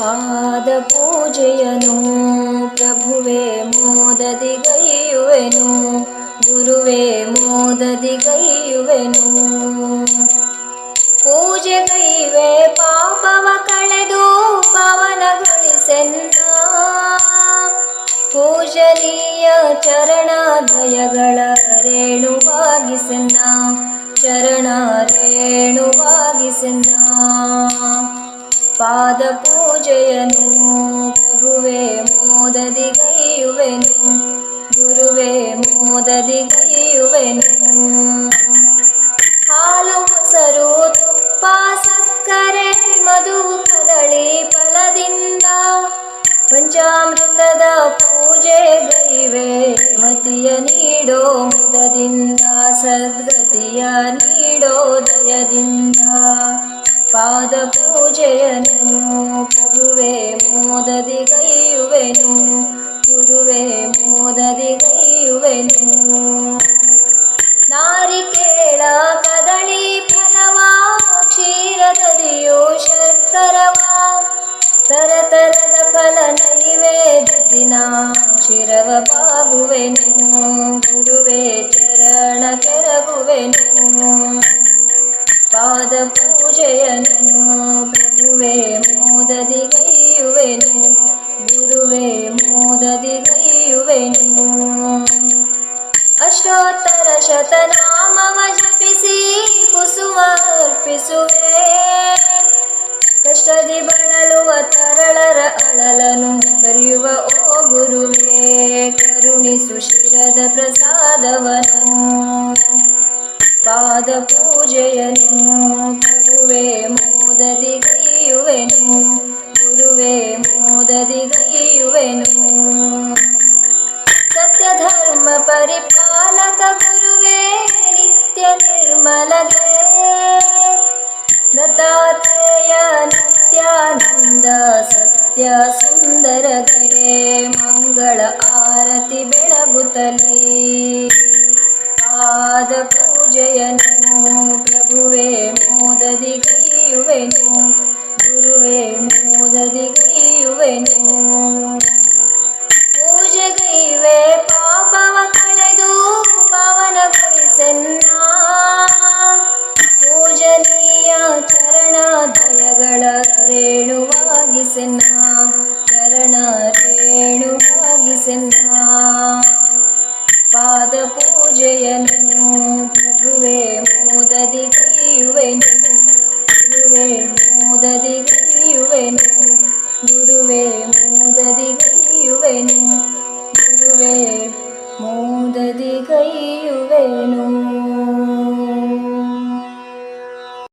ಪಾದ ಪೂಜೆಯನು ಪ್ರಭುವೇ ಮೋದದಿ ಗೈಯುವೆನು ಗುರುವೇ ಮೋದದಿ ಗೈಯುವೆನು ಪೂಜೆಗೈವೆ ಪಾಪವ ಕಳೆದು ಪವನಗೊಳಿಸೆನ್ನ, ಪೂಜನೀಯ ಚರಣದ್ವಯಗಳ ರೇಣುವಾಗಿಸೆಂದ ಚರಣ ರೇಣುವಾಗಿಸೆನ್ನ ಪಾದ ಪೂಜೆಯನು ಪ್ರಭುವೇ ಮೋದದಿ ಗೈಯುವೆನು ಗುರುವೇ ಮೋದದಿ ಗೈಯುವೆನು ಹಾಲು ಮೊಸರು ತುಪ್ಪ, ಸಕ್ಕರೆ ಮಧುವು ಕದಳಿ ಫಲದಿಂದ ಪಂಚಾಮೃತದ ಪೂಜೆ ಗೈವೆ. ಮತಿಯ ನೀಡೋ ಮುದದಿಂದ, ಸದ್ಗತಿಯ ನೀಡೋ ದಯದಿಂದ. ಪಾದ ಪೂಜೆಯನು ಗುರುವೇ ಮೋದದಿ ಗೈಯುವೆನು ಗುರುವೇ ಮೋದದಿ ಗೈಯುವೆನು ನಾರಿಕೇಳ ಕದಳಿ ಫಲವಾ ಕ್ಷೀರದರಿಯೋ ಶರ್ಕರವಾ. ತರತರದ ಫಲ ನೈವೇದಿಸಿನ ಶಿರವ ಬಾಗುವೆನು, ಗುರುವೇ ಚರಣ ಕೆರಗುವೆನು. ಪಾದ ಪೂಜೆಯನು ಪ್ರಭುವೇ ಮೋದದಿ ಗೈಯುವೆನು ಗುರುವೇ ಮೋದದಿ ಗೈಯುವೆನು ಅಷ್ಟೋತ್ತರ ಶತನಾಮವ ಜಪಿಸಿ ಕುಸುಮ ಅರ್ಪಿಸುವೆ. ಕಷ್ಟದಿ ಬಳಲುವ ತರಳರ ಅಳಲನು ಕರೆಯುವ, ಓ ಗುರುವೇ, ಕರುಣಿಸು ಶಿರದ ಪ್ರಸಾದವನು. ಪಾದ ಪೂಜೆಯನು ಪ್ರಭುವೇ ಮೋದದಿ ಗೈಯುವೆನು ಗುರುವೇ ಮೋದದಿ ಗೈಯುವೆನು ಸತ್ಯ ಧರ್ಮ ಪರಿಪಾಲಕ ಗುರುವೇ ನಿತ್ಯ ನಿರ್ಮಲಗೆ ದತ್ತಾತ್ರೇಯ ನಿತ್ಯಾನಂದ ಸತ್ಯ ಸುಂದರಗೆ ಮಂಗಳ ಆರತಿ ಬೆಳಗುತ್ತಲೇ ಪ್ರಭುವೇ ಮೋದದಿ ಗೈಯುವೆನು ಪೂಜೆಯನು ಪ್ರಭುವೇ ಮೋದದಿ ಗೈಯುವೆನು ಗುರುವೇ ಮೋದದಿ ಗೈಯುವೆನು ಗುರುವೇ ಮೋದದಿ ಗೈಯುವೆನು ಗುರುವೇ ಮೋದದಿ ಗೈಯುವೆನು